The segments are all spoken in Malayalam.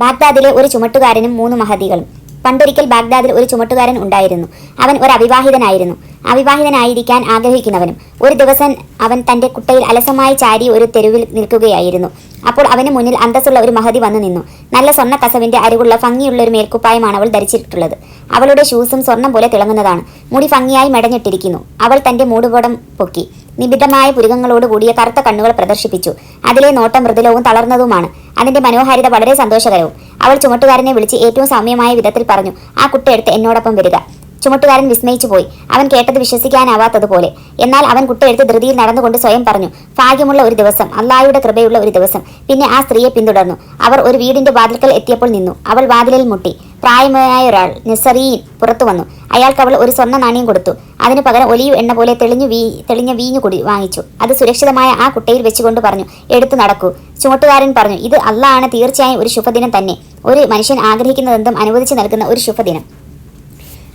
ബാഗ്ദാദിലെ ഒരു ചുമട്ടുകാരനും മൂന്ന് മഹതികളും. പണ്ടൊരിക്കൽ ബാഗ്ദാദിൽ ഒരു ചുമട്ടുകാരൻ ഉണ്ടായിരുന്നു. അവൻ ഒരു അവിവാഹിതനായിരുന്നു. അവിവാഹിതനായിരിക്കാൻ ആഗ്രഹിക്കുന്നവനും ഒരു ദിവസം അവൻ തന്റെ കുട്ടയിൽ അലസമായി ചാരി ഒരു തെരുവിൽ നിൽക്കുകയായിരുന്നു. അപ്പോൾ അവന് മുന്നിൽ അന്തസ്സുള്ള ഒരു മഹതി വന്നു നിന്നു. നല്ല സ്വർണ കസവിന്റെ അരികുള്ള ഭംഗിയുള്ള ഒരു മേൽക്കുപ്പായമാണ് അവൾ ധരിച്ചിട്ടുള്ളത്. അവളുടെ ഷൂസും സ്വർണം പോലെ തിളങ്ങുന്നതാണ്. മുടി ഭംഗിയായി മെടഞ്ഞിട്ടിരിക്കുന്നു. അവൾ തന്റെ മൂടുപടം പൊക്കി. നിബിഡമായ പുരികങ്ങളോട് കൂടിയ കറുത്ത കണ്ണുകൾ പ്രദർശിപ്പിച്ചു. അതിലെ നോട്ടം മൃദുലവും തളർന്നതുമാണ്. അതിന്റെ മനോഹാരിത വളരെ സന്തോഷകരവും. അവൾ ചുമട്ടുകാരനെ വിളിച്ച് ഏറ്റവും സൗമ്യമായ വിധത്തിൽ പറഞ്ഞു ആ കുട്ടിയെടുത്ത് എന്നോടൊപ്പം വരിക. ചുമട്ടുകാരൻ വിസ്മയിച്ചു പോയി. അവൻ കേട്ടത് വിശ്വസിക്കാനാവാത്തതുപോലെ. എന്നാൽ അവൻ കുട്ടിയെടുത്ത് ധൃതിയിൽ നടന്നുകൊണ്ട് സ്വയം പറഞ്ഞു ഭാഗ്യമുള്ള ഒരു ദിവസം അള്ളായുടെ കൃപയുള്ള ഒരു ദിവസം. പിന്നെ ആ സ്ത്രീയെ പിന്തുടർന്നു. അവർ ഒരു വീടിന്റെ വാതിൽക്കൽ എത്തിയപ്പോൾ നിന്നു. അവൾ വാതിലിൽ മുട്ടി. പ്രായമായ ഒരാൾ നിസറീൻ പുറത്തു വന്നു. അയാൾക്ക് അവൾ ഒരു സ്വർണ നാണയം കൊടുത്തു. അതിനു പകരം ഒലിയു എണ്ണ പോലെ തെളിഞ്ഞു വീ തെളിഞ്ഞ വീഞ്ഞു കുടി വാങ്ങിച്ചു. അത് സുരക്ഷിതമായ ആ കുട്ടയിൽ വെച്ചുകൊണ്ട് പറഞ്ഞു എടുത്തു നടക്കൂ. ചുമട്ടുകാരൻ പറഞ്ഞു ഇത് അള്ളാണ് തീർച്ചയായും ഒരു ശുഭദിനം തന്നെ. ഒരു മനുഷ്യൻ ആഗ്രഹിക്കുന്നതെന്തും അനുവദിച്ചു നൽകുന്ന ഒരു ശുഭദിനം.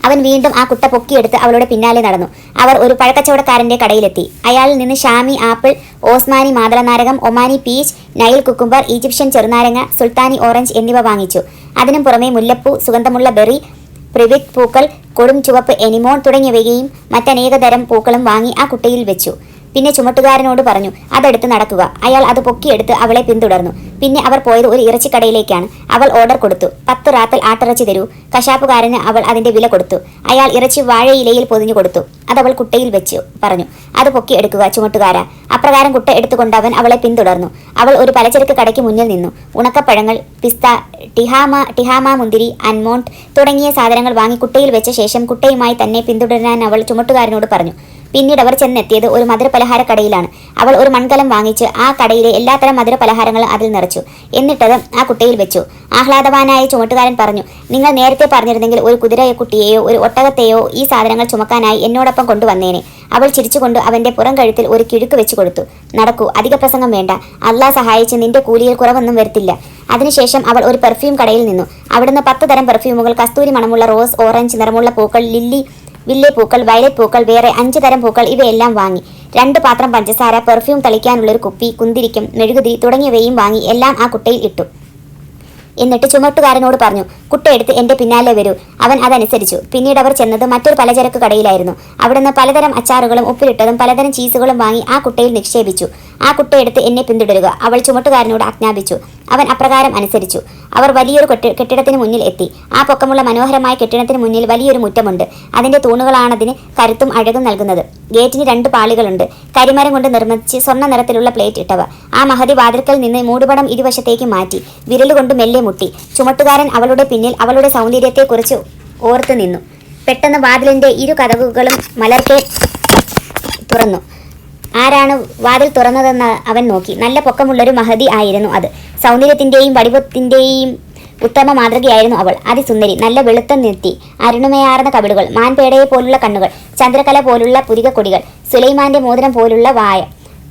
അവൻ വീണ്ടും ആ കുട്ട പൊക്കിയെടുത്ത് അവളുടെ പിന്നാലെ നടന്നു. അവർ ഒരു പഴക്കച്ചവടക്കാരന്റെ കടയിലെത്തി. അയാളിൽ നിന്ന് ഷാമി ആപ്പിൾ ഓസ്മാനി മാതളനാരകം Omani peach Nile cucumber Egyptian ചെറുനാരങ്ങ സുൽത്താനി ഓറഞ്ച് എന്നിവ വാങ്ങിച്ചു. അതിനും പുറമെ മുല്ലപ്പൂ സുഗന്ധമുള്ള ബെറി പ്രിവിക് പൂക്കൾ കൊടും ചുവപ്പ് എനിമോൺ തുടങ്ങിയവയും മറ്റനേകതരം പൂക്കളും വാങ്ങി ആ കുട്ടയിൽ വെച്ചു. പിന്നെ ചുമട്ടുകാരനോട് പറഞ്ഞു അതെടുത്ത് നടക്കുക. അയാൾ അത് പൊക്കിയെടുത്ത് അവളെ പിന്തുടർന്നു. പിന്നെ അവർ പോയത് ഒരു ഇറച്ചിക്കടയിലേക്കാണ്. അവൾ ഓർഡർ കൊടുത്തു. പത്ത് റാത്തൽ ആട്ടിറച്ചി തരൂ. കശാപ്പുകാരന് അവൾ അതിന്റെ വില കൊടുത്തു. അയാൾ ഇറച്ചി വാഴയിലയിൽ പൊതിഞ്ഞു കൊടുത്തു. അത് അവൾ കുട്ടയിൽ വെച്ചു പറഞ്ഞു. അത് പൊക്കി എടുക്കുക ചുമട്ടുകാര. അപ്രകാരം കുട്ട അവൻ അവളെ പിന്തുടർന്നു. അവൾ ഒരു പലചരക്ക് കടയ്ക്ക് മുന്നിൽ നിന്നു. ഉണക്കപ്പഴങ്ങൾ പിസ്ത ടിഹാമ ടിഹാമ മുന്തിരി അൻമോണ്ട് തുടങ്ങിയ സാധനങ്ങൾ വാങ്ങി കുട്ടയിൽ വെച്ച ശേഷം കുട്ടയുമായി തന്നെ പിന്തുടരാൻ അവൾ ചുമട്ടുകാരനോട് പറഞ്ഞു. പിന്നീട് അവർ ചെന്നെത്തിയത് ഒരു മധുരപലഹാര കടയിലാണ് അവൾ ഒരു മൺകലം വാങ്ങിച്ച് ആ കടയിലെ എല്ലാത്തരം മധുരപലഹാരങ്ങളും അതിൽ നിറച്ചു. എന്നിട്ടത് ആ കുട്ടയിൽ വെച്ചു. ആഹ്ലാദവാനായ ചുമട്ടുകാരൻ പറഞ്ഞു നിങ്ങൾ നേരത്തെ പറഞ്ഞിരുന്നെങ്കിൽ ഒരു കുതിരക്കുട്ടിയെയോ ഒരു ഒട്ടകത്തെയോ ഈ സാധനങ്ങൾ ചുമക്കാനായി എന്നോടൊപ്പം കൊണ്ടുവന്നേനെ. അവൾ ചിരിച്ചുകൊണ്ട് അവന്റെ പുറം കഴുത്തിൽ ഒരു കിഴുക്ക് വെച്ചു കൊടുത്തു. നടക്കൂ അധിക പ്രസംഗം വേണ്ട. അള്ളാ സഹായിച്ച് നിന്റെ കൂലിയിൽ കുറവൊന്നും വരുത്തില്ല. അതിനുശേഷം അവൾ ഒരു പെർഫ്യൂം കടയിൽ നിന്നു. അവിടുന്ന് പത്ത് തരം പെർഫ്യൂമുകൾ കസ്തൂരി മണമുള്ള റോസ് ഓറഞ്ച് നിറമുള്ള പൂക്കൾ ലില്ലി വില്ലെ പൂക്കൾ വയലറ്റ് പൂക്കൾ വേറെ അഞ്ച് തരം പൂക്കൾ ഇവയെല്ലാം വാങ്ങി. രണ്ട് പാത്രം പഞ്ചസാര പെർഫ്യൂം തളിക്കാനുള്ളൊരു കുപ്പി കുന്തിരിക്കും മെഴുകുതിരി തുടങ്ങിയവയും വാങ്ങി എല്ലാം ആ കുട്ടയിൽ ഇട്ടു. എന്നിട്ട് ചുമട്ടുകാരനോട് പറഞ്ഞു കുട്ടയെടുത്ത് എന്റെ പിന്നാലെ വരൂ. അവൻ അതനുസരിച്ചു. പിന്നീട് അവർ ചെന്നത് മറ്റൊരു പലചരക്ക് കടയിലായിരുന്നു. അവിടുന്ന് പലതരം അച്ചാറുകളും ഉപ്പിലിട്ടതും പലതരം ചീസുകളും വാങ്ങി ആ കുട്ടയിൽ നിക്ഷേപിച്ചു. ആ കുട്ടയെടുത്ത് എന്നെ പിന്തുടരുക. അവൾ ചുമട്ടുകാരനോട് ആജ്ഞാപിച്ചു അവൻ അപ്രകാരം അനുസരിച്ചു. അവർ വലിയൊരു കെട്ടി- കെട്ടിടത്തിന് മുന്നിൽ എത്തി. ആ പൊക്കമുള്ള മനോഹരമായ കെട്ടിടത്തിന് മുന്നിൽ വലിയൊരു മുറ്റമുണ്ട്. അതിന്റെ തൂണുകളാണതിന് കരുത്തും അഴകും നൽകുന്നത്. ഗേറ്റിന് രണ്ട് പാളികളുണ്ട്. കരിമരം കൊണ്ട് നിർമ്മിച്ച് സ്വർണ നിറത്തിലുള്ള പ്ലേറ്റ് ഇട്ടവ. ആ മഹതി വാതിൽക്കൽ നിന്ന് മൂടുപടം ഇരുവശത്തേക്ക് മാറ്റി. വിരലുകൊണ്ട് മെല്ലെ മുട്ടി. ചുമട്ടുകാരൻ അവളുടെ പിന്നിൽ അവളുടെ സൗന്ദര്യത്തെക്കുറിച്ച് ഓർത്തു നിന്നു. പെട്ടെന്ന് വാതിലിന്റെ ഇരു കഥകുകളും മലർക്കെ തുറന്നു. ആരാണ് വാതിൽ തുറന്നതെന്ന് അവൻ നോക്കി. നല്ല പൊക്കമുള്ളൊരു മഹതി ആയിരുന്നു അത്. സൗന്ദര്യത്തിന്റെയും വടിവത്തിന്റെയും ഉത്തമ മാതൃകയായിരുന്നു അവൾ. അതിസുന്ദരി നല്ല വെളുത്ത നിർത്തി അരുണമയാർന്ന കവിളുകൾ മാൻപേടയെ പോലുള്ള കണ്ണുകൾ ചന്ദ്രകല പോലുള്ള പുരികക്കൊടികൾ സുലൈമാന്റെ മോതിരം പോലുള്ള വായ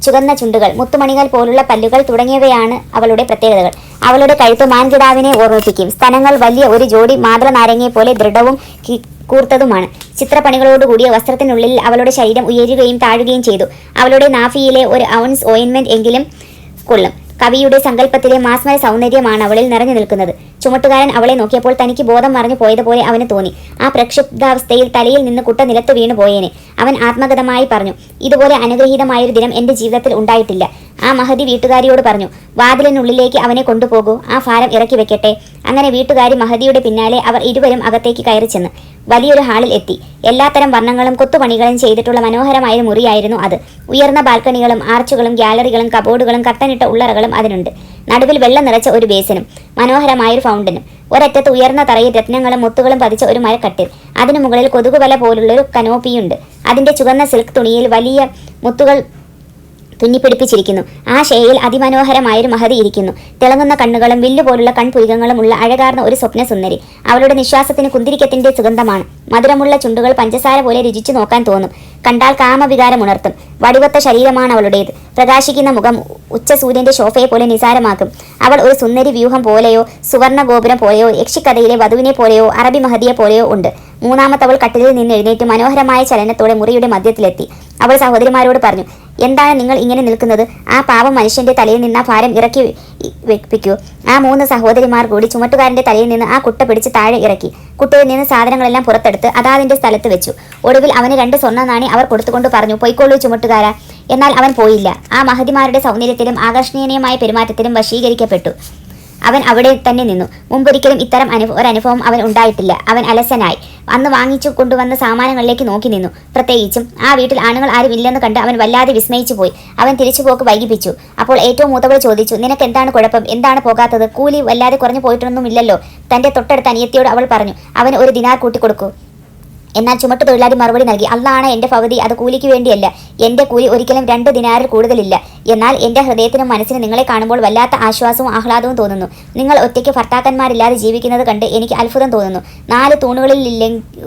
ചുവന്ന ചുണ്ടുകൾ മുത്തുമണികൾ പോലുള്ള പല്ലുകൾ തുടങ്ങിയവയാണ് അവളുടെ പ്രത്യേകതകൾ. അവളുടെ കഴുത്ത് മാൻകിടാവിനെ ഓർമ്മിപ്പിക്കും. സ്തനങ്ങൾ വലിയ ഒരു ജോഡി മാതള നാരങ്ങയെ പോലെ ദൃഢവും കൂർത്തതുമാണ്. ചിത്രപ്പണികളോടുകൂടിയ വസ്ത്രത്തിനുള്ളിൽ അവളുടെ ശരീരം ഉയരുകയും താഴുകയും ചെയ്തു. അവളുടെ നാഫിയിലെ ഒരു ഔൺസ് ഓയിൻമെന്റ് എങ്കിലും കൊള്ളും. കവിയുടെ സങ്കല്പത്തിലെ മാസ്മര സൗന്ദര്യമാണ് അവളിൽ നിറഞ്ഞു നിൽക്കുന്നത്. ചുമട്ടുകാരൻ അവളെ നോക്കിയപ്പോൾ തനിക്ക് ബോധം മറഞ്ഞു പോയതുപോലെ അവന് തോന്നി. ആ പ്രക്ഷുബ്ധാവസ്ഥയിൽ തലയിൽ നിന്ന് കുട്ട നിലത്ത് വീണു പോയേനെ. അവൻ ആത്മഗതമായി പറഞ്ഞു ഇതുപോലെ അനുഗ്രഹീതമായൊരു ദിനം എന്റെ ജീവിതത്തിൽ ഉണ്ടായിട്ടില്ല. ആ മഹതി വീട്ടുകാരിയോട് പറഞ്ഞു വാതിലിനുള്ളിലേക്ക് അവനെ കൊണ്ടുപോകൂ. ആ ഭാരം ഇറക്കി വെക്കട്ടെ. അങ്ങനെ വീട്ടുകാരി മഹതിയുടെ പിന്നാലെ അവർ ഇരുവരും അകത്തേക്ക് കയറി ചെന്ന് വലിയൊരു ഹാളിൽ എത്തി. എല്ലാത്തരം വർണങ്ങളും കൊത്തുപണികളും ചെയ്തിട്ടുള്ള മനോഹരമായ മുറിയായിരുന്നു അത്. ഉയർന്ന ബാൽക്കണികളും ആർച്ചുകളും ഗ്യാലറികളും കബോർഡുകളും കട്ടനിട്ട ഉള്ളറകളും അതിനുണ്ട്. നടുവിൽ വെള്ളം നിറച്ച ഒരു ബേസിനും മനോഹരമായൊരു ഫൗണ്ടനും. ഒരറ്റത്ത് ഉയർന്ന തറയിൽ രത്നങ്ങളും മുത്തുകളും പതിച്ച ഒരു മരക്കട്ടിൽ. അതിനു മുകളിൽ കൊതുകുവല പോലുള്ളൊരു കനോപ്പിയുണ്ട്. അതിന്റെ ചുവന്ന സിൽക്ക് തുണിയിൽ വലിയ മുത്തുകൾ തുന്നിപ്പിടിപ്പിച്ചിരിക്കുന്നു. ആ ഷേയിൽ അതിമനോഹരമായൊരു മഹതി ഇരിക്കുന്നു. തിളങ്ങുന്ന കണ്ണുകളും വില്ലുപോലുള്ള കൺപുരികങ്ങളും ഉള്ള അഴകാർന്ന ഒരു സ്വപ്ന സുന്ദരി. അവളുടെ നിശ്വാസത്തിന് കുന്തിരിക്കത്തിന്റെ സുഗന്ധമാണ്. മധുരമുള്ള ചുണ്ടുകൾ പഞ്ചസാര പോലെ രുചിച്ചു നോക്കാൻ തോന്നും. കണ്ടാൽ കാമവികാരം ഉണർത്തും. വടിവത്ത ശരീരമാണ് അവളുടേത്. പ്രകാശിക്കുന്ന മുഖം ഉച്ചസൂര്യന്റെ ശോഭയെ പോലെ നിസാരമാക്കും. അവൾ ഒരു സുന്ദരി വ്യൂഹം പോലെയോ സുവർണ ഗോപുരം പോലെയോ യക്ഷിക്കഥയിലെ വധുവിനെ പോലെയോ അറബി മഹദിയെ പോലെയോ ഉണ്ട്. മൂന്നാമത്തവൾ കട്ടിലിൽ നിന്ന് എഴുന്നേറ്റ് മനോഹരമായ ചലനത്തോടെ മുറിയുടെ മധ്യത്തിലെത്തി. അവൾ സഹോദരിമാരോട് പറഞ്ഞു എന്താണ് നിങ്ങൾ ഇങ്ങനെ നിൽക്കുന്നത്? ആ പാവം മനുഷ്യന്റെ തലയിൽ നിന്ന് ആ ഭാരം ഇറക്കി വെപ്പിക്കൂ. ആ മൂന്ന് സഹോദരിമാർ കൂടി ചുമട്ടുകാരന്റെ തലയിൽ നിന്ന് ആ കുട്ട പിടിച്ച് താഴെ ഇറക്കി. കുട്ടയിൽ നിന്ന് സാധനങ്ങളെല്ലാം പുറത്തെടുത്ത് അതാതിന്റെ സ്ഥലത്ത് വെച്ചു. ഒടുവിൽ അവന് രണ്ട് സ്വർണ നാണി അവർ കൊടുത്തുകൊണ്ട് പറഞ്ഞു പൊയ്ക്കോളൂ ചുമട്ടുകാര. എന്നാൽ അവൻ പോയില്ല. ആ മഹതിമാരുടെ സൗന്ദര്യത്തിലും ആകർഷണീയമായ പെരുമാറ്റത്തിലും വശീകരിക്കപ്പെട്ടു. അവൻ അവിടെ തന്നെ നിന്നു. മുമ്പൊരിക്കലും ഇത്തരം അനുഭവ ഒരനുഭവം അവൻ ഉണ്ടായിട്ടില്ല. അവൻ അലസനായി. അന്ന് വാങ്ങിച്ചു കൊണ്ടുവന്ന സാമാനങ്ങളിലേക്ക് നോക്കി നിന്നു. പ്രത്യേകിച്ചും ആ വീട്ടിൽ ആണുങ്ങൾ ആരും ഇല്ലെന്ന് കണ്ട് അവൻ വല്ലാതെ വിസ്മയിച്ചു പോയി. അവൻ തിരിച്ചുപോക്ക് വൈകിപ്പിച്ചു. അപ്പോൾ ഏറ്റവും മൂത്തവൾ ചോദിച്ചു നിനക്ക് എന്താണ് കുഴപ്പം? എന്താണ് പോകാത്തത്? കൂലി വല്ലാതെ കുറഞ്ഞു പോയിട്ടൊന്നുമില്ലല്ലോ? തന്റെ തൊട്ടടുത്ത അനിയത്തിയോട് അവൾ പറഞ്ഞു അവൻ ഒരു ദിനാർ കൂട്ടിക്കൊടുക്കൂ. എന്നാൽ ചുമട്ട് തൊഴിലാളി മറുപടി നൽകി. അള്ളാണ് എന്റെ ഭവതി അത് കൂലിക്ക് വേണ്ടിയല്ല. എന്റെ കൂലി ഒരിക്കലും രണ്ട് ദിനാറിൽ കൂടുതലില്ല. എന്നാൽ എന്റെ ഹൃദയത്തിനും മനസ്സിനും നിങ്ങളെ കാണുമ്പോൾ വല്ലാത്ത ആശ്വാസവും ആഹ്ലാദവും തോന്നുന്നു. നിങ്ങൾ ഒറ്റയ്ക്ക് ഭർത്താക്കന്മാരില്ലാതെ ജീവിക്കുന്നത് കണ്ട് എനിക്ക് അത്ഭുതം തോന്നുന്നു. നാല് തൂണുകളിൽ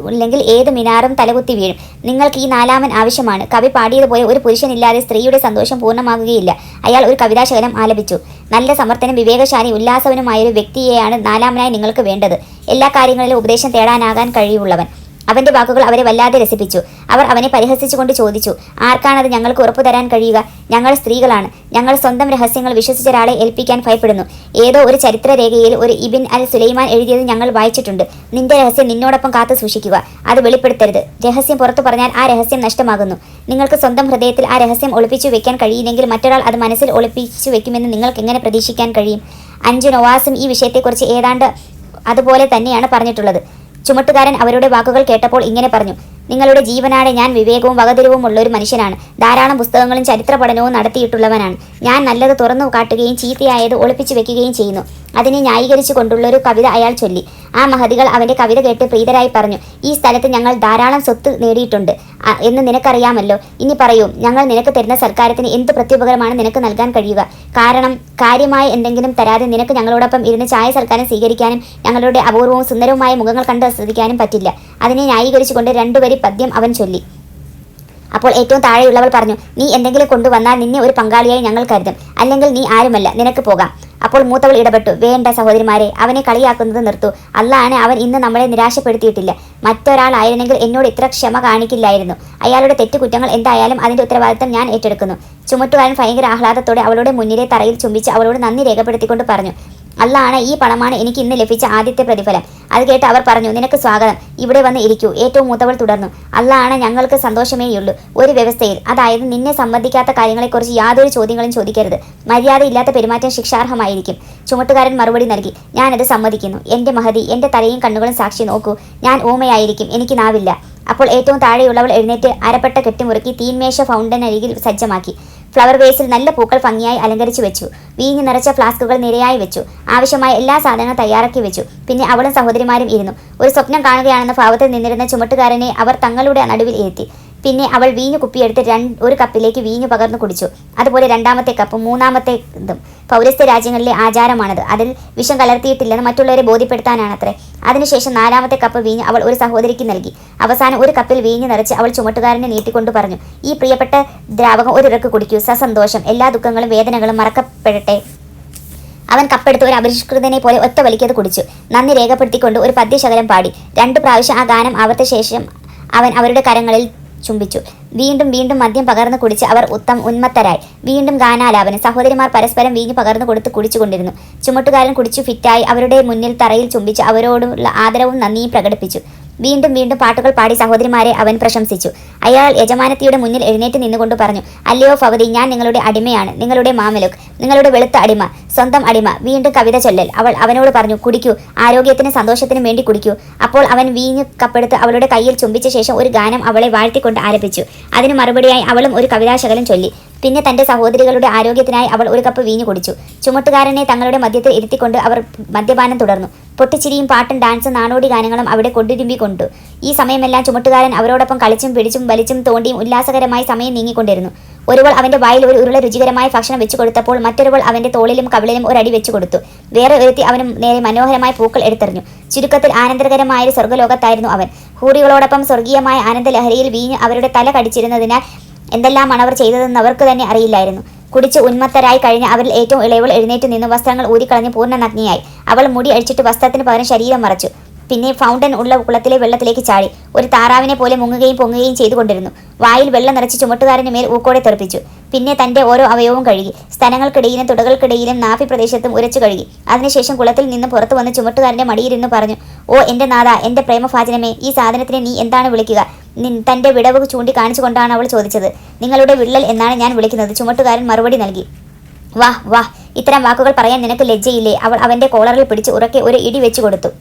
ഇല്ലെങ്കിൽ ഏത് മിനാറും തലകുത്തി വീഴും. നിങ്ങൾക്ക് ഈ നാലാമൻ ആവശ്യമാണ്. കവി പാടിയതുപോലെ ഒരു പുരുഷനില്ലാതെ സ്ത്രീയുടെ സന്തോഷം പൂർണമാകുകയില്ല. അയാൾ ഒരു കവിതാശകലം ആലപിച്ചു. നല്ല സമർത്ഥനും വിവേകശാലി ഉല്ലാസവനുമായ ഒരു വ്യക്തിയെയാണ് നാലാമനായി നിങ്ങൾക്ക് വേണ്ടത്. എല്ലാ കാര്യങ്ങളിലും ഉപദേശം തേടാനാകാൻ കഴിവുള്ളവൻ. അവന്റെ വാക്കുകൾ അവരെ വല്ലാതെ രസിപ്പിച്ചു. അവർ അവനെ പരിഹസിച്ചുകൊണ്ട് ചോദിച്ചു ആർക്കാണത് ഞങ്ങൾക്ക് ഉറപ്പു തരാൻ കഴിയുക? ഞങ്ങൾ സ്ത്രീകളാണ്. ഞങ്ങൾ സ്വന്തം രഹസ്യങ്ങൾ വിശ്വസിച്ച ഒരാളെ ഏൽപ്പിക്കാൻ ഭയപ്പെടുന്നു. ഏതോ ഒരു ചരിത്രരേഖയിൽ ഒരു ഇബിൻ അൽ സുലൈമാൻ എഴുതിയത് ഞങ്ങൾ വായിച്ചിട്ടുണ്ട്. നിന്റെ രഹസ്യം നിന്നോടൊപ്പം കാത്തു സൂക്ഷിക്കുക. അത് വെളിപ്പെടുത്തരുത്. രഹസ്യം പുറത്തു പറഞ്ഞാൽ ആ രഹസ്യം നഷ്ടമാകുന്നു. നിങ്ങൾക്ക് സ്വന്തം ഹൃദയത്തിൽ ആ രഹസ്യം ഒളിപ്പിച്ചു വെക്കാൻ കഴിയില്ലെങ്കിൽ മറ്റൊരാൾ അത് മനസ്സിൽ ഒളിപ്പിച്ചു വെക്കുമെന്ന് നിങ്ങൾക്ക് എങ്ങനെ പ്രതീക്ഷിക്കാൻ കഴിയും? അഞ്ചു നൊവാസും ഈ വിഷയത്തെക്കുറിച്ച് ഏതാണ്ട് അതുപോലെ തന്നെയാണ് പറഞ്ഞിട്ടുള്ളത്. ചുമട്ടുകാരൻ അവരുടെ വാക്കുകൾ കേട്ടപ്പോൾ ഇങ്ങനെ പറഞ്ഞു നിങ്ങളുടെ ജീവനാടെ ഞാൻ വിവേകവും വകതിരിവും ഉള്ള ഒരു മനുഷ്യനാണ്. ധാരാളം പുസ്തകങ്ങളും ചരിത്ര പഠനവും നടത്തിയിട്ടുള്ളവനാണ്. ഞാൻ നല്ലത് തുറന്നു കാട്ടുകയും ചീത്തയായത് ഒളിപ്പിച്ചു വെക്കുകയും ചെയ്യുന്നു. അതിനെ ന്യായീകരിച്ചു കൊണ്ടുള്ള ഒരു കവിത അയാൾ ചൊല്ലി. ആ മഹതികൾ അവന്റെ കവിത കേട്ട് പ്രീതരായി പറഞ്ഞു ഈ സ്ഥലത്ത് ഞങ്ങൾ ധാരാളം സ്വത്ത് നേടിയിട്ടുണ്ട്. എന്ന് നിനക്കറിയാമല്ലോ. ഇനി പറയൂ ഞങ്ങൾ നിനക്ക് തരുന്ന സർക്കാരത്തിന് എന്ത് പ്രത്യുപകരമാണ് നിനക്ക് നൽകാൻ കഴിയുക? കാരണം കാര്യമായ എന്തെങ്കിലും തരാതെ നിനക്ക് ഞങ്ങളോടൊപ്പം ഇരുന്ന് ചായ സർക്കാരം സ്വീകരിക്കാനും ഞങ്ങളുടെ അപൂർവവും സുന്ദരവുമായ മുഖങ്ങൾ കണ്ട് ആസ്വദിക്കാനും പറ്റില്ല. അതിനെ ന്യായീകരിച്ചുകൊണ്ട് രണ്ടുപേരി പദ്യം അവൻ ചൊല്ലി. അപ്പോൾ ഏറ്റവും താഴെയുള്ളവൾ പറഞ്ഞു നീ എന്തെങ്കിലും കൊണ്ടുവന്നാൽ നിന്നെ ഒരു പങ്കാളിയായി ഞങ്ങൾ കരുതും. അല്ലെങ്കിൽ നീ ആരുമല്ല നിനക്ക് പോകാം. അപ്പോൾ മൂത്തവൾ ഇടപെട്ടു വേണ്ട സഹോദരിമാരെ അവനെ കളിയാക്കുന്നത് നിർത്തു. അല്ലാണ് അവൻ ഇന്ന് നമ്മളെ നിരാശപ്പെടുത്തിയിട്ടില്ല. മറ്റൊരാളായിരുന്നെങ്കിൽ എന്നോട് ഇത്ര ക്ഷമ കാണിക്കില്ലായിരുന്നു. അയാളുടെ തെറ്റുകുറ്റങ്ങൾ എന്തായാലും അതിന്റെ ഉത്തരവാദിത്തം ഞാൻ ഏറ്റെടുക്കുന്നു. ചുമട്ടുകാരൻ ഭയങ്കര ആഹ്ലാദത്തോടെ അവളുടെ മുന്നിലെ തറയിൽ ചുംബിച്ച് അവളോട് നന്ദി രേഖപ്പെടുത്തിക്കൊണ്ട് പറഞ്ഞു അല്ലാണ് ഈ പണമാണ് എനിക്ക് ഇന്ന് ലഭിച്ച ആദ്യത്തെ പ്രതിഫലം. അത് കേട്ട് അവർ പറഞ്ഞു നിനക്ക് സ്വാഗതം. ഇവിടെ വന്ന് ഇരിക്കൂ. ഏറ്റവും മൂത്തവൾ തുടർന്നു. അള്ളാണ് ഞങ്ങൾക്ക് സന്തോഷമേയുള്ളൂ ഒരു വ്യവസ്ഥയിൽ. അതായത് നിന്നെ സംബന്ധിക്കാത്ത കാര്യങ്ങളെക്കുറിച്ച് യാതൊരു ചോദ്യങ്ങളും ചോദിക്കരുത്. മര്യാദയില്ലാത്ത പെരുമാറ്റം ശിക്ഷാർഹമായിരിക്കും. ചുമട്ടുകാരൻ മറുപടി നൽകി ഞാനത് സമ്മതിക്കുന്നു. എന്റെ മഹതി എന്റെ തലയും കണ്ണുകളും സാക്ഷി നോക്കൂ. ഞാൻ ഊമയായിരിക്കും. എനിക്ക് നാവില്ല. അപ്പോൾ ഏറ്റവും താഴെയുള്ളവൾ എഴുന്നേറ്റ് അരപ്പെട്ട കെട്ടിമുറുക്കി തീൻമേശ ഫൗണ്ടനരികിൽ സജ്ജമാക്കി. ഫ്ലവർ വേസിൽ നല്ല പൂക്കൾ ഭംഗിയായി അലങ്കരിച്ചു വെച്ചു. വീഞ്ഞ് നിറച്ച ഫ്ലാസ്കുകൾ നിരയായി വെച്ചു. ആവശ്യമായ എല്ലാ സാധനങ്ങളും തയ്യാറാക്കി വെച്ചു. പിന്നെ അവളും സഹോദരിമാരും ഇരുന്നു. ഒരു സ്വപ്നം കാണുകയാണെന്ന ഭാവത്തിൽ നിന്നിരുന്ന ചുമട്ടുകാരനെ അവർ തങ്ങളുടെ നടുവിൽ ഇരുത്തി. പിന്നെ അവൾ വീഞ്ഞു കുപ്പിയെടുത്ത് രണ്ട് ഒരു കപ്പിലേക്ക് വീഞ്ഞു പകർന്നു കുടിച്ചു. അതുപോലെ രണ്ടാമത്തെ കപ്പ് മൂന്നാമത്തെ ഇതും. പൗരസ്ത്യ രാജ്യങ്ങളിലെ ആചാരമാണത്. അതിൽ വിഷം കലർത്തിയിട്ടില്ലെന്ന് മറ്റുള്ളവരെ ബോധ്യപ്പെടുത്താനാണത്രേ. അതിനുശേഷം നാലാമത്തെ കപ്പ് വീഞ്ഞ് അവൾ ഒരു സഹോദരിക്ക് നൽകി. അവസാനം ഒരു കപ്പിൽ വീഞ്ഞ് നിറച്ച് അവൾ ചുമട്ടുകാരനെ നീട്ടിക്കൊണ്ട് പറഞ്ഞു ഈ പ്രിയപ്പെട്ട ദ്രാവകം ഒരു ഒരിറക്ക് കുടിക്കൂ. സസന്തോഷം. എല്ലാ ദുഃഖങ്ങളും വേദനകളും മറക്കപ്പെടട്ടെ. അവൻ കപ്പെടുത്ത് ഒരു അപരിഷ്കൃതനെ പോലെ ഒറ്റ വലിക്കത് കുടിച്ചു. നന്ദി രേഖപ്പെടുത്തിക്കൊണ്ട് ഒരു പദ്യശകലം പാടി. രണ്ട് പ്രാവശ്യം ആ ഗാനം ആവർത്ത ശേഷം അവൻ അവരുടെ കരങ്ങളിൽ ചുംബിച്ചു. വീണ്ടും വീണ്ടും മദ്യം പകർന്നു കുടിച്ച് അവർ ഉത്തം ഉന്മത്തരായി. വീണ്ടും ഗാനാലാപനം. സഹോദരിമാർ പരസ്പരം വീഞ്ഞു പകർന്നു കൊടുത്ത് കുടിച്ചുകൊണ്ടിരുന്നു ചുമട്ടുകാരൻ കുടിച്ചു ഫിറ്റായി അവരുടെ മുന്നിൽ തറയിൽ ചുംബിച്ച് അവരോടുള്ള ആദരവും നന്ദിയും പ്രകടിപ്പിച്ചു. വീണ്ടും വീണ്ടും പാട്ടുകൾ പാടി സഹോദരിമാരെ അവൻ പ്രശംസിച്ചു. അയാൾ യജമാനത്തിയുടെ മുന്നിൽ എഴുന്നേറ്റ് നിന്നുകൊണ്ട് പറഞ്ഞു അല്ലയോ ഫവതി ഞാൻ നിങ്ങളുടെ അടിമയാണ് നിങ്ങളുടെ മാമലുക് നിങ്ങളുടെ വെളുത്ത അടിമ സ്വന്തം അടിമ വീണ്ടും കവിത ചൊല്ലൽ. അവൾ അവനോട് പറഞ്ഞു കുടിക്കൂ ആരോഗ്യത്തിനും സന്തോഷത്തിനും വേണ്ടി കുടിക്കൂ. അപ്പോൾ അവൻ വീഞ്ഞ് കപ്പെടുത്ത് അവളുടെ കയ്യിൽ ചുംബിച്ച ശേഷം ഒരു ഗാനം അവളെ വാഴ്ത്തിക്കൊണ്ട് ആരംഭിച്ചു. അതിന് മറുപടിയായി അവളും ഒരു കവിതാശകലം ചൊല്ലി. പിന്നെ തന്റെ സഹോദരികളുടെ ആരോഗ്യത്തിനായി അവൾ ഒരു കപ്പ് വീഞ്ഞു കുടിച്ചു. ചുമട്ടുകാരനെ തങ്ങളുടെ മദ്യത്തിൽ ഇരുത്തിക്കൊണ്ട് അവർ മദ്യപാനം തുടർന്നു. പൊട്ടിച്ചിരിയും പാട്ടും ഡാൻസും നാടോടി ഗാനങ്ങളും അവിടെ കൊണ്ടു ഈ സമയമെല്ലാം ചുമട്ടുകാരൻ അവരോടൊപ്പം കളിച്ചും പിടിച്ചും വലിച്ചും തോണ്ടിയും ഉല്ലാസകരമായി സമയം നീങ്ങിക്കൊണ്ടിരുന്നു. ഒരുവൾ അവന്റെ വായിൽ ഒരു ഉരുള രുചികരമായ ഭക്ഷണം വെച്ചു കൊടുത്തപ്പോൾ മറ്റൊരുവൾ അവന്റെ തോളിലും കവിളിലും ഒരടി വെച്ചു കൊടുത്തു. വേറെ ഒരുത്തി അവനും നേരെ മനോഹരമായ പൂക്കൾ എടുത്തെറിഞ്ഞു. ചുരുക്കത്തിൽ ആനന്ദകരമായ ഒരു സ്വർഗലോകത്തായിരുന്നു അവൻ. ഹൂറികളോടൊപ്പം സ്വർഗീയമായ ആനന്ദലഹരിയിൽ വീഞ്ഞ് അവരുടെ തല കടിച്ചിരുന്നതിനാൽ എന്തെല്ലാമാണ് അവർ ചെയ്തതെന്ന് അവർക്ക് തന്നെ അറിയില്ലായിരുന്നു. കുടിച്ച് ഉന്മത്തരായി കഴിഞ്ഞ അവരിൽ ഏറ്റവും ഇളയവൾ എഴുന്നേറ്റ് നിന്ന്. വസ്ത്രങ്ങൾ ഊരിക്കളഞ്ഞ് പൂർണ നഗ്നിയായി അവൾ മുടി അഴിച്ചിട്ട് വസ്ത്രത്തിന് പകരം ശരീരം മറച്ചു. പിന്നെ ഫൗണ്ടൻ ഉള്ള കുളത്തിലെ വെള്ളത്തിലേക്ക് ചാടി. ഒരു താറാവിനെ പോലെ മുങ്ങുകയും പൊങ്ങുകയും ചെയ്തുകൊണ്ടിരുന്നു. വായിൽ വെള്ളം നിറച്ച് ചുമട്ടുകാരന് മേൽ ഊക്കോടെ തെറിപ്പിച്ചു. പിന്നെ തന്റെ ഓരോ അവയവവും കഴുകി. സ്ഥലങ്ങൾക്കിടയിലും തുടകൾക്കിടയിലും നാഫി പ്രദേശത്തും ഉരച്ചു കഴുകി. അതിനുശേഷം കുളത്തിൽ നിന്ന് പുറത്തു വന്ന് ചുമട്ടുകാരന്റെ മടിയിരുന്ന് പറഞ്ഞു ഓ എന്റെ നാഥ എന്റെ പ്രേമഭാചനമേ ഈ സാധനത്തിനെ നീ എന്താണ് വിളിക്കുക? തന്റെ വിടവ് ചൂണ്ടിക്കാണിച്ചുകൊണ്ടാണ് അവൾ ചോദിച്ചത്. നിങ്ങളുടെ വിള്ളൽ എന്നാണ് ഞാൻ വിളിക്കുന്നത്. ചുമട്ടുകാരൻ മറുപടി നൽകി. വാഹ് വാഹ് ഇത്തരം വാക്കുകൾ പറയാൻ നിനക്ക് ലജ്ജയില്ലേ? അവൾ അവന്റെ കോളറിൽ പിടിച്ച് ഉറക്കെ ഒരു ഇടി വെച്ചു കൊടുത്തു.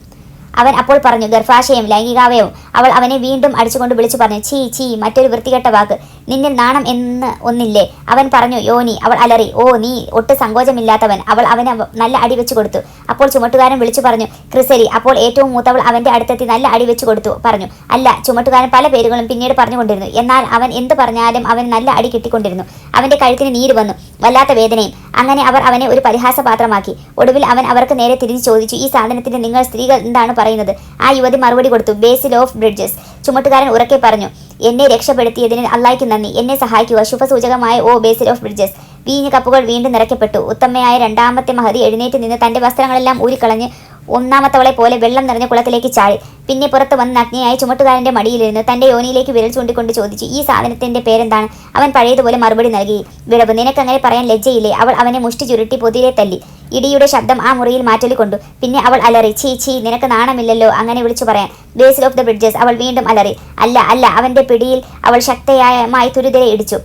അവൻ അപ്പോൾ പറഞ്ഞു ഗർഭാശയം ലൈംഗികാവയവും. അവൾ അവനെ വീണ്ടും അടിച്ചുകൊണ്ട് വിളിച്ചു പറഞ്ഞു ചീ ചീ മറ്റൊരു വൃത്തികെട്ട വാക്ക്. നിന്നിൽ നാണം എന്ന് ഒന്നില്ലേ? അവൻ പറഞ്ഞു യോനി. അവൾ അലറി ഓ നീ ഒട്ടും സങ്കോചമില്ലാത്തവൻ. അവൾ അവനെ നല്ല അടി വെച്ചു കൊടുത്തു. അപ്പോൾ ചുമട്ടുകാരൻ വിളിച്ചു പറഞ്ഞു ക്രിസരി അപ്പോൾ ഏറ്റവും മൂത്തവൾ അവന്റെ അടുത്തെത്തി നല്ല അടി വെച്ചു കൊടുത്തു പറഞ്ഞു. അല്ല ചുമട്ടുകാരൻ പല പേരുകളും പിന്നീട് പറഞ്ഞുകൊണ്ടിരുന്നു. എന്നാൽ അവൻ എന്ത് പറഞ്ഞാലും അവൻ നല്ല അടി കിട്ടിക്കൊണ്ടിരുന്നു. അവന്റെ കഴുത്തിന് നീര് വന്നു വല്ലാത്ത വേദനയും. അങ്ങനെ അവർ അവനെ ഒരു പരിഹാസപാത്രമാക്കി. ഒടുവിൽ അവൻ അവർക്ക് നേരെ തിരിഞ്ഞു ചോദിച്ചു ഈ സാധനത്തിന് നിങ്ങൾ സ്ത്രീകൾ എന്താണ് പറയുന്നത്? ആ യുവതി മറുപടി കൊടുത്തു ബേസിൽ ഓഫ് ബ്രിഡ്ജസ് ചുമട്ടുകാരൻ ഉറക്കെ പറഞ്ഞു എന്നെ രക്ഷപ്പെടുത്തിയതിന് അള്ളായ്ക്ക് നന്ദി. എന്നെ സഹായിക്കുക. ശുഭസൂചകമായ ഓ ബേസിൽ ഓഫ് ബ്രിഡ്ജസ് വീഞ്ഞ കപ്പുകൾ വീണ്ടും നിറയ്ക്കപ്പെട്ടു. ഉത്തമയായ രണ്ടാമത്തെ മഹതി എഴുന്നേറ്റ് നിന്ന് തന്റെ വസ്ത്രങ്ങളെല്ലാം ഊരിക്കളഞ്ഞ് ഒന്നാമത്തവളെ പോലെ വെള്ളം നിറഞ്ഞ കുളത്തിലേക്ക് ചാടി. പിന്നെ പുറത്ത് വന്ന് അഗ്നിയായി ചുമട്ടുകാരന്റെ മടിയിലിരുന്ന് തന്റെ യോനിയിലേക്ക് വിരൽ ചൂണ്ടിക്കൊണ്ട് ചോദിച്ചു ഈ സാധനത്തിന്റെ പേരെന്താണ്? അവൻ പഴയതുപോലെ മറുപടി നൽകി വിടവ് നിനക്കങ്ങനെ പറയാൻ ലജ്ജയില്ലേ? അവൾ അവനെ മുഷ്ടി ചുരുട്ടി പൊതിരെ തല്ലി. ഇടിയുടെ ശബ്ദം ആ മുറിയിൽ മാറ്റലി കൊണ്ടു. പിന്നെ അവൾ അലറി ചീ ചീ നിനക്ക് നാണമില്ലല്ലോ? അങ്ങനെ വിളിച്ചു പറയാൻ. ബേസിൽ ഓഫ് ദ ബ്രിഡ്ജസ് അവൾ വീണ്ടും അലറി അല്ല അല്ല അവന്റെ പിടിയിൽ അവൾ ശക്തയായമായി തുരിതരെ ഇടിച്ചു.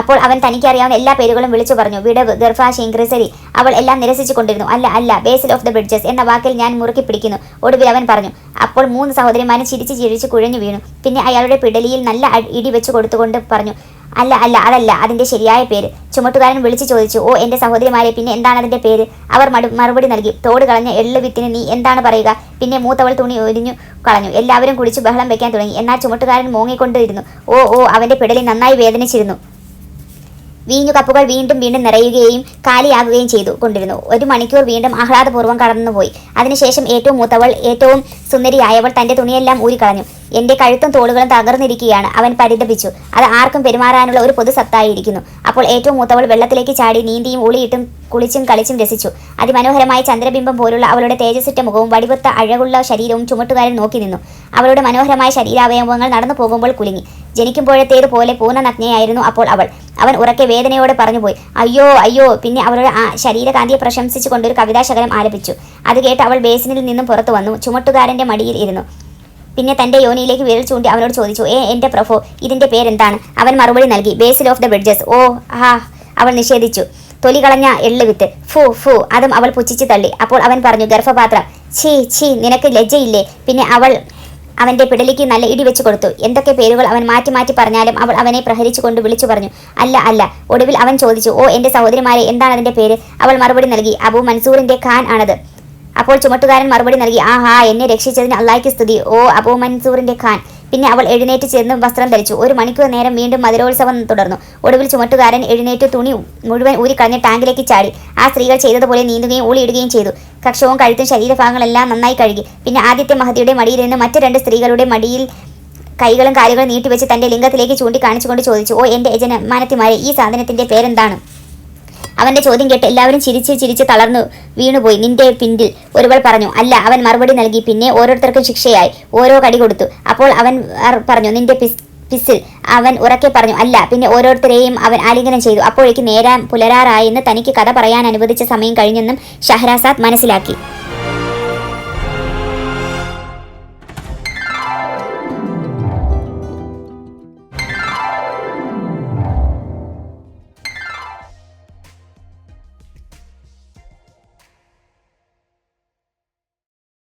അപ്പോൾ അവൻ തനിക്കറിയാവുന്ന എല്ലാ പേരുകളും വിളിച്ചു പറഞ്ഞു. വിടവ് ഗർഭാശയം ഗ്രിസരി അവൾ എല്ലാം നിരസിച്ചു കൊണ്ടിരുന്നു അല്ല അല്ല ബേസിൽ ഓഫ് ദ ബ്രിഡ്ജസ് എന്ന വാക്കിൽ ഞാൻ മുറുക്കി പിടിക്കുന്നു. ഒടുവിൽ അവൻ പറഞ്ഞു അപ്പോൾ മൂന്ന് സഹോദരിമാരും ചിരിച്ച് ചിരിച്ച് കുഴഞ്ഞു വീണു. പിന്നെ അയാളുടെ പിടലിയിൽ നല്ല ഇടി വെച്ച് കൊടുത്തുകൊണ്ട് പറഞ്ഞു അല്ല അല്ല അതല്ല അതിന്റെ ശരിയായ പേര്. ചുമട്ടുകാരൻ വിളിച്ചു ചോദിച്ചു ഓ എന്റെ സഹോദരിമാരെ പിന്നെ എന്താണ് അതിന്റെ പേര്? അവർ മറുപടി നൽകി തോട് കളഞ്ഞ എള്ളു വിത്തിന് നീ എന്താണ് പറയുക? പിന്നെ മൂത്തവൾ തുണി ഒരിഞ്ഞു കളഞ്ഞു. എല്ലാവരും കുടിച്ച് ബഹളം വെക്കാൻ തുടങ്ങി. എന്നാൽ ചുമട്ടുകാരൻ മോങ്ങിക്കൊണ്ടിരുന്നു. ഓ ഓ അവന്റെ പിടലിൽ നന്നായി വേദനിച്ചിരുന്നു. വീഞ്ഞു കപ്പുകൾ വീണ്ടും വീണ്ടും നിറയുകയും കാലിയാകുകയും ചെയ്തു കൊണ്ടിരുന്നു. ഒരു മണിക്കൂർ വീണ്ടും ആഹ്ലാദപൂർവം കടന്നുപോയി. അതിനുശേഷം ഏറ്റവും മൂത്തവൾ ഏറ്റവും സുന്ദരിയായവൾ തന്റെ തുണിയെല്ലാം ഊരിക്കളഞ്ഞു. എന്റെ കഴുത്തും തോളുകളും തകർന്നിരിക്കുകയാണ്. അവൻ പരിതപിച്ചു. അത് ആർക്കും പെരുമാറാനുള്ള ഒരു പൊതു സത്തായിരിക്കുന്നു അപ്പോൾ ഏറ്റവും മൂത്തവൾ വെള്ളത്തിലേക്ക് ചാടി നീന്തിയും ഉളിയിട്ടും കുളിച്ചും കളിച്ചും രസിച്ചു. അതിമനോഹരമായ ചന്ദ്രബിംബം പോലുള്ള അവളുടെ തേജസ്സിറ്റ മുഖവും വടിവത്ത അഴകുള്ള ശരീരവും ചുമട്ടുകാരൻ നോക്കി നിന്നു. അവളുടെ മനോഹരമായ ശരീരാവയവങ്ങൾ നടന്നു പോകുമ്പോൾ കുലുങ്ങി. ജനിക്കുമ്പോഴത്തേതുപോലെ പൂർണനഗ്നയായിരുന്നു അപ്പോൾ അവൾ. അവൻ ഉറക്കെ വേദനയോടെ പറഞ്ഞുപോയി. അയ്യോ അയ്യോ പിന്നെ അവളുടെ ആ ശരീരകാന്തിയെ പ്രശംസിച്ചുകൊണ്ട് ഒരു കവിതാശകലം ആലപിച്ചു അത് കേട്ട് അവൾ ബേസിനിൽ നിന്നും പുറത്തു വന്നു. ചുമട്ടുകാരന്റെ മടിയിൽ ഇരുന്നു. പിന്നെ തന്റെ യോനിയിലേക്ക് വിരൽ ചൂണ്ടി അവനോട് ചോദിച്ചു ഏ എന്റെ പ്രഫോ ഇതിന്റെ പേരെന്താണ്? അവൻ മറുപടി നൽകി ബേസിൽ ഓഫ് ദ ബ്രിഡ്ജസ്. ഓ ഹാ അവൾ നിഷേധിച്ചു. തൊലി കളഞ്ഞ എള്ള് വിത്ത് ഫൂ ഫു അതും അവൾ പുച്ഛിച്ചു തള്ളി. അപ്പോൾ അവൻ പറഞ്ഞു ഗർഭപാത്രം. ഛീ ഛീ നിനക്ക് ലജ്ജയില്ലേ? പിന്നെ അവൾ അവന്റെ പിടലിക്ക് നല്ല ഇടി വെച്ചു കൊടുത്തു. എന്തൊക്കെ പേരുകൾ അവൻ മാറ്റി മാറ്റി പറഞ്ഞാലും അവൾ അവനെ പ്രഹരിച്ചുകൊണ്ട് വിളിച്ചു പറഞ്ഞു. അല്ല അല്ല. ഒടുവിൽ അവൻ ചോദിച്ചു ഓ എന്റെ സഹോദരിമാരെ എന്താണ് അതിന്റെ പേര്? അവൾ മറുപടി നൽകി അബു മൻസൂറിന്റെ ഖാൻ ആണത്. അപ്പോൾ ചുമട്ടുകാരൻ മറുപടി നൽകി ആഹാ എന്നെ രക്ഷിച്ചതിന് അള്ളാഹിക്ക് സ്തുതി. ഓ അബു മൻസൂറിന്റെ ഖാൻ. പിന്നെ അവൾ എഴുന്നേറ്റ് ചെന്ന് വസ്ത്രം ധരിച്ചു. ഒരു മണിക്കൂർ നേരം വീണ്ടും മധുരോത്സവം തുടർന്നു. ഒടുവിൽ ചുമട്ടുകാരൻ എഴുന്നേറ്റ് തുണി മുഴുവൻ ഊരിക്കളഞ്ഞ് ടാങ്കിലേക്ക് ചാടി. ആ സ്ത്രീകൾ ചെയ്തതുപോലെ നീന്തുകയും ഊളിയിടുകയും ചെയ്തു. കക്ഷവും കഴുത്തും ശരീരഭാഗങ്ങളെല്ലാം നന്നായി കഴുകി. പിന്നെ ആദ്യത്തെ മഹതിയുടെ മടിയിൽ നിന്ന് മറ്റു രണ്ട് സ്ത്രീകളുടെ മടിയിൽ കൈകളും കാലുകളും നീട്ടിവെച്ച് തന്റെ ലിംഗത്തിലേക്ക് ചൂണ്ടിക്കാണിച്ചുകൊണ്ട് ചോദിച്ചു ഓ എന്റെ യജമാനത്തിമാരെ ഈ സാധനത്തിന്റെ പേരെന്താണ്? അവന്റെ ചോദ്യം കേട്ട് എല്ലാവരും ചിരിച്ച് ചിരിച്ച് തളർന്നു വീണുപോയി. നിന്റെ പിന്നിൽ ഒരുവൾ പറഞ്ഞു അല്ല അവൻ മറുപടി നൽകി. പിന്നെ ഓരോരുത്തർക്കും ശിക്ഷയായി. ഓരോ കടി കൊടുത്തു. അപ്പോൾ അവൻ പറഞ്ഞു നിന്റെ പിസ് പിസിൽ അവൻ ഉറക്കെ പറഞ്ഞു അല്ല പിന്നെ ഓരോരുത്തരെയും അവൻ ആലിംഗനം ചെയ്തു. അപ്പോഴേക്ക് നേരാൻ പുലരാറായെന്ന് തനിക്ക് കഥ പറയാൻ അനുവദിച്ച സമയം കഴിഞ്ഞെന്നും ഷഹരാസാദ് മനസ്സിലാക്കി.